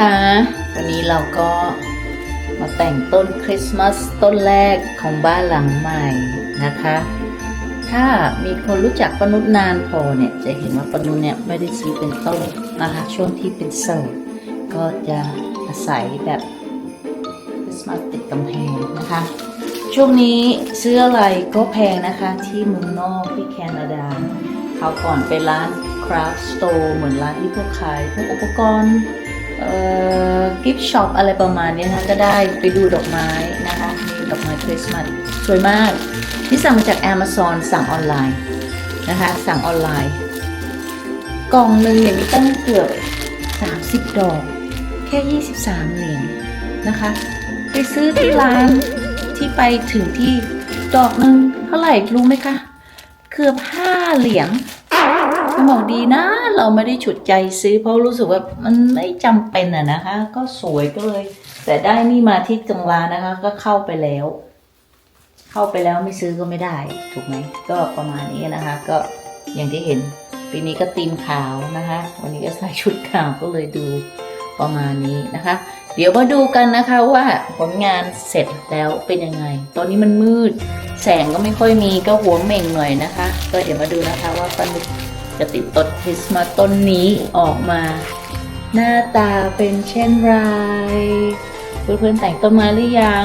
คะวันนี้เราก็มาแต่งต้นคริสต์มาสต้นแรกของบ้านหลังใหม่นะคะ ถ้ามีคนรู้จักปนุษนานพอเนี่ย จะเห็นว่าปนุษเนี่ยไม่ได้ซื้อเป็นต้นนะคะ ช่วงที่เป็นโสดก็จะอาศัยแบบคริสต์มาสติดกำแพงนะคะ ช่วงนี้ซื้ออะไรก็แพงนะคะที่เมืองนอกที่แคนาดาเขาก่อนไปร้าน craft store เหมือนร้านที่พวกขายพวกอุปกรณ์ กิฟต์ช็อปอะไรประมาณนี้นะก็ได้ไปดูดอกไม้นะคะมีดอกไม้คริสต์มาสสวยมากที่สั่งมาจาก Amazon สั่งออนไลน์นะคะ สั่งออนไลน์ กล่องหนึ่งเนี่ยมีตั้งเกือบ 30 ดอก แค่ 23 เหรียญนะคะ ไปซื้อที่ร้านที่ไปถึงที่ดอกหนึ่งเท่าไหร่รู้ไหมคะ เกือบ 5 เหรียญ ก็บอกดีนะ เราไม่ได้ฉุดใจซื้อ เพราะรู้สึกว่ามันไม่จำเป็นอะนะคะ ก็สวยก็เลย แต่ได้นี่มาที่จังหวานะคะ ก็เข้าไปแล้ว เข้าไปแล้วไม่ซื้อก็ไม่ได้ ถูกไหมก็ประมาณนี้นะคะ ก็อย่างที่เห็นปีนี้ก็ตีมขาวนะคะ วันนี้ก็ใส่ชุดขาวก็เลยดูประมาณนี้นะคะ เดี๋ยวมาดูกันนะคะว่าผลงานเสร็จแล้วเป็นยังไง ตอนนี้มันมืด แสงก็ไม่ค่อยมีก็หัวเหม่งหน่อยนะคะ ก็เดี๋ยวมาดูนะคะว่าปานุก จะติดต้นคริสต์มาสต้นนี้ออกมา หน้าตาเป็นเช่นไร เพื่อนๆแต่งต้นไม้หรือยัง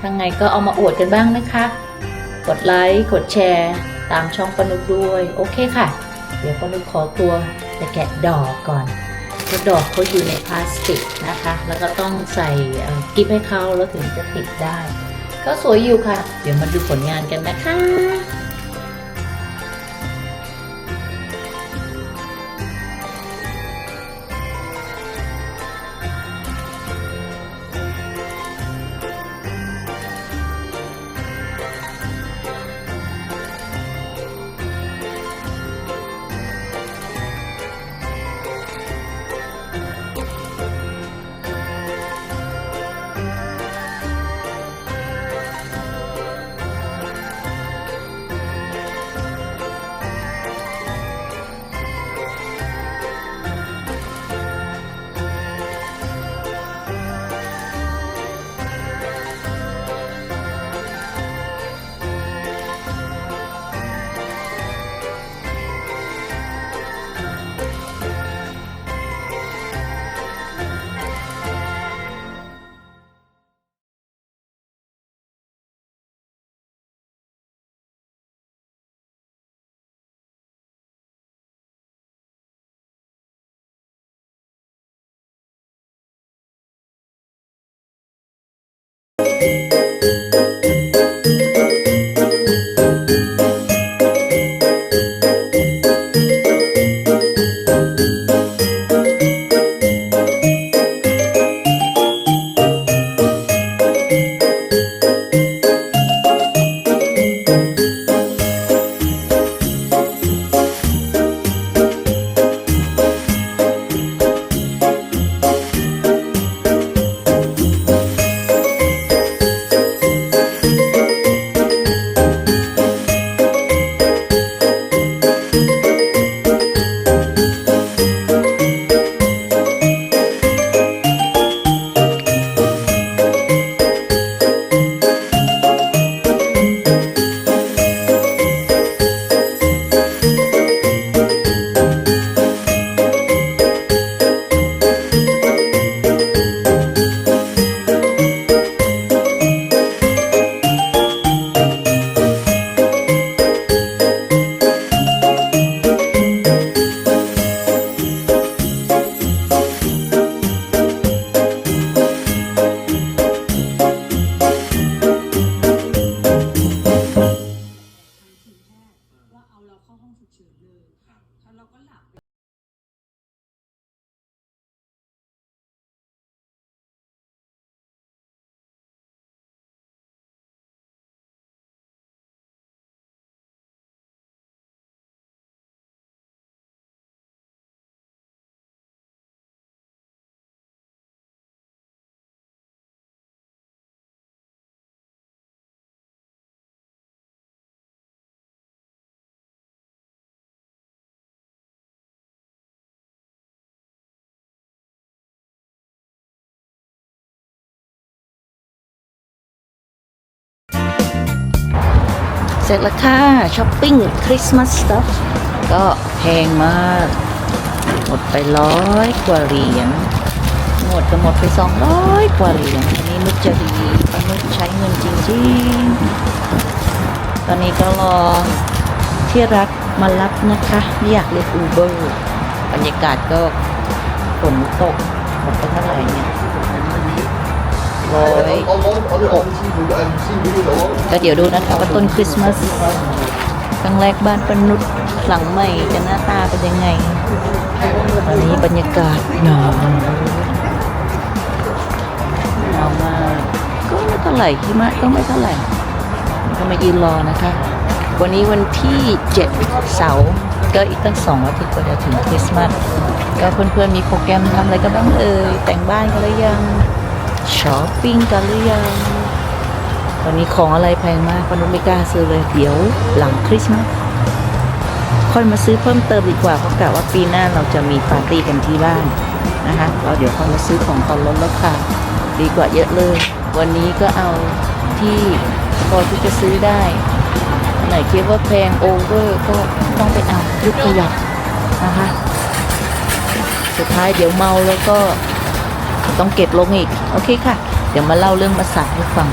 ทางไงก็เอามาอวดกันบ้างนะคะ กดไลค์ กดแชร์ ตามช่องปนุกด้วย โอเคค่ะ เดี๋ยวปนุกขอตัวไปแกะดอกก่อนเพราะดอกเขาอยู่ในพลาสติกนะคะ แล้วก็ต้องใส่กิ๊บให้เขาแล้วถึงจะติดได้ ก็สวยอยู่ค่ะ เดี๋ยวมาดูผลงานกันนะคะ องฉุกเฉินเลยแล้วเราก็หลับไป ร็จแล้วค่ะช้อปปิ้งคริสต์มาสสตัฟก็แพงมาก หมดไปร้อยกว่าเหรียญหมดก็หมดไปสองร้อยกว่าเหรียญอันนี้นุชจะดีป้านุชใช้เงินจริงๆ ตอนนี้ก็รอที่รักมารับนะคะไม่อยากเรียกอูเบอร์บรรยากาศก็ฝนตกหมดไปเท่าไหร่เนี่ย กก็เดี๋ยวดูนะคะว่าต้นคริสต์มาสครั้งแรกบ้านปนุษย์หลังใหม่จะหน้าตาเป็นยังไงตอนนี้บรรยากาศหนาวหนาวมากก็ไม่เท่าไหร่หิมะก็ไม่เท่าไหร่ก็มายืนรอนะคะ วันนี้วันที่ 7 เสาร์ก็อีกตั้งสองอาทิตย์ก็จะถึงคริสต์มาสก็เพื่อนๆมีโปรแกรมทำอะไรกันบ้างเอ่ยแต่งบ้านกันหรือยัง ช้อปปิ้งกันหรือยัง ตอนนี้ของอะไรแพงมากปนุไม่กล้าซื้อเลย เดี๋ยวหลังคริสต์มาสค่อยมาซื้อเพิ่มเติมดีกว่า เพราะกะว่าปีหน้าเราจะมีปาร์ตี้กันที่บ้านนะคะเราเดี๋ยวค่อยมาซื้อของตอนลดราคาดีกว่าเยอะเลย วันนี้ก็เอาที่พอที่จะซื้อได้ไหนคิดว่าแพงโอเวอร์ก็ต้องไปเอายุคประหยัดนะคะ สุดท้ายเดี๋ยวเมาแล้วก็ ต้องเก็บลงอีก โอเคค่ะ เดี๋ยวมาเล่าเรื่องภาสัตว์ให้ฟัง